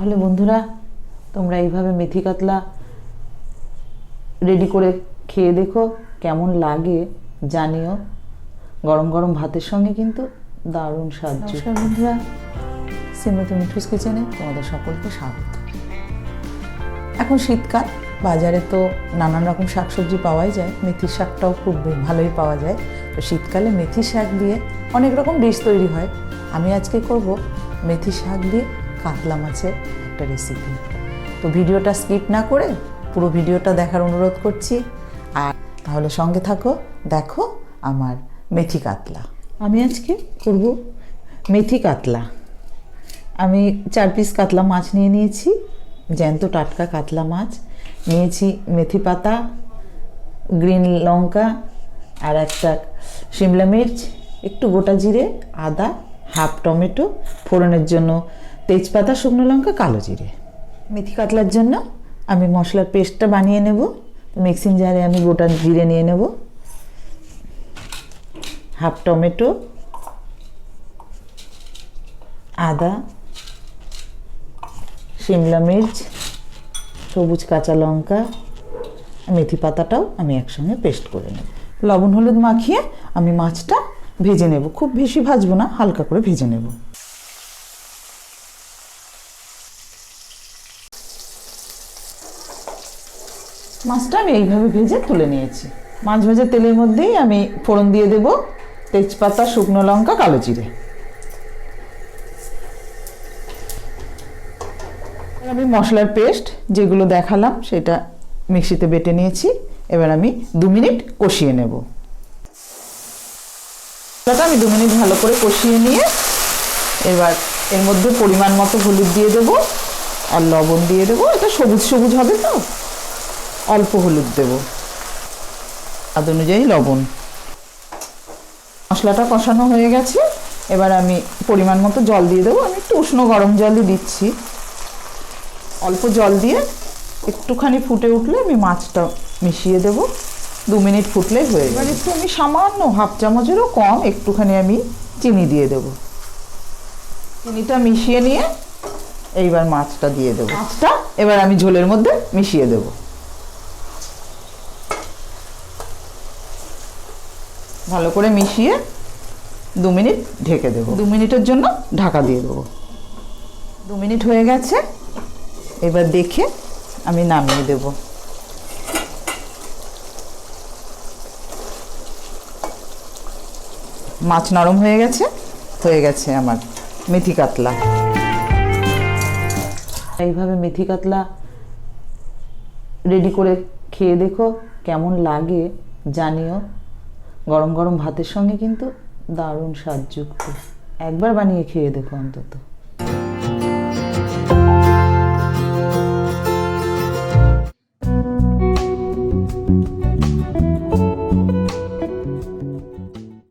তাহলে বন্ধুরা, তোমরা এইভাবে মেথি কাতলা রেডি করে খেয়ে দেখো, কেমন লাগে জানিও। গরম গরম ভাতের সঙ্গে কিন্তু দারুণ নমস্কার বন্ধুরা শ্রীমতী মিঠুস কিচেনে তোমাদের সকলকে স্বাগত। এখন শীতকাল, বাজারে তো নানান রকম শাকসবজি পাওয়াই যায়, মেথির শাকটাও খুব ভালোই পাওয়া যায়। তো শীতকালে মেথি শাক দিয়ে অনেক রকম ডিশ তৈরি হয়। আমি আজকে করব মেথি শাক দিয়ে কাতলা মাছের একটা রেসিপি তো ভিডিওটা স্কিপ না করে পুরো ভিডিওটা দেখার অনুরোধ করছি। আর তাহলে সঙ্গে থাকো দেখো আমার মেথি কাতলা। আমি আজকে করব? মেথি কাতলা। আমি চার পিস কাতলা মাছ নিয়ে নিয়েছি জ্যান্ত টাটকা কাতলা মাছ। নিয়েছি মেথি পাতা গ্রিন লঙ্কা আর একটা শিমলা মির্চ একটু গোটা জিরে আদা হাফ টমেটো। ফোড়নের জন্য তেজপাতা, শুকনো লঙ্কা, কালো জিরে। মেথি কাতলার জন্য আমি মশলার পেস্টটা বানিয়ে নেব। মিক্সিং জারে আমি গোটা জিরে নিয়ে নেব। হাফ টমেটো, আদা, শিমলা মির্চ, সবুজ কাঁচা লঙ্কা, মেথি পাতাটাও আমি একসঙ্গে পেস্ট করে নেব। লবণ, হলুদ মাখিয়ে আমি মাছটা ভেজে নেব। খুব বেশি ভাজবো না, হালকা করে ভেজে নেব। মাছটা আমি এইভাবে ভেজে তুলে নিয়েছি। মাছ ভেজে তেলের মধ্যেই আমি ফোড়ন দিয়ে দেব তেজপাতা, শুকনো লঙ্কা, কালো জিরে। আমি মশলার পেস্ট যেগুলো দেখালাম সেটা মিক্সিতে বেটে নিয়েছি। এবার আমি দু মিনিট কষিয়ে নেব। মশলাটা আমি দু মিনিট ভালো করে কষিয়ে নিয়ে এবার এর মধ্যে পরিমাণ মতো হলুদ দিয়ে দেবো আর লবণ দিয়ে দেবো। এটা সবুজ সবুজ হবে তো? অল্প হলুদ দেব। স্বাদ অনুযায়ী লবণ। মশলাটা কষানো হয়ে গেছে। এবার আমি পরিমাণ মতো জল দিয়ে দেবো। আমি একটু উষ্ণ গরম জলই দিচ্ছি। অল্প জল দিয়ে একটুখানি ফুটে উঠলে আমি মাছটা মিশিয়ে দেব। দু মিনিট ফুটলেই হয়ে এবার একটু আমি সামান্য হাফ চামচেরও কম একটুখানি আমি চিনি দিয়ে দেব। চিনিটা মিশিয়ে নিয়ে এইবার মাছটা দিয়ে দেবো। মাছটা এবার আমি ঝোলের মধ্যে মিশিয়ে দেব। ভালো করে মিশিয়ে দু মিনিট ঢেকে দেবো। দু মিনিটের জন্য ঢাকা দিয়ে দেবো। দু মিনিট হয়ে গেছে। এবার দেখে আমি নামিয়ে দেব। মাছ নরম হয়ে গেছে হয়ে গেছে আমার মেথি কাতলা। এইভাবে মেথি কাতলা রেডি করে খেয়ে দেখো কেমন লাগে জানিও। গরম গরম ভাতের সঙ্গে কিন্তু দারুণ স্বাদযুক্ত। একবার বানিয়ে খেয়ে দেখো অন্তত।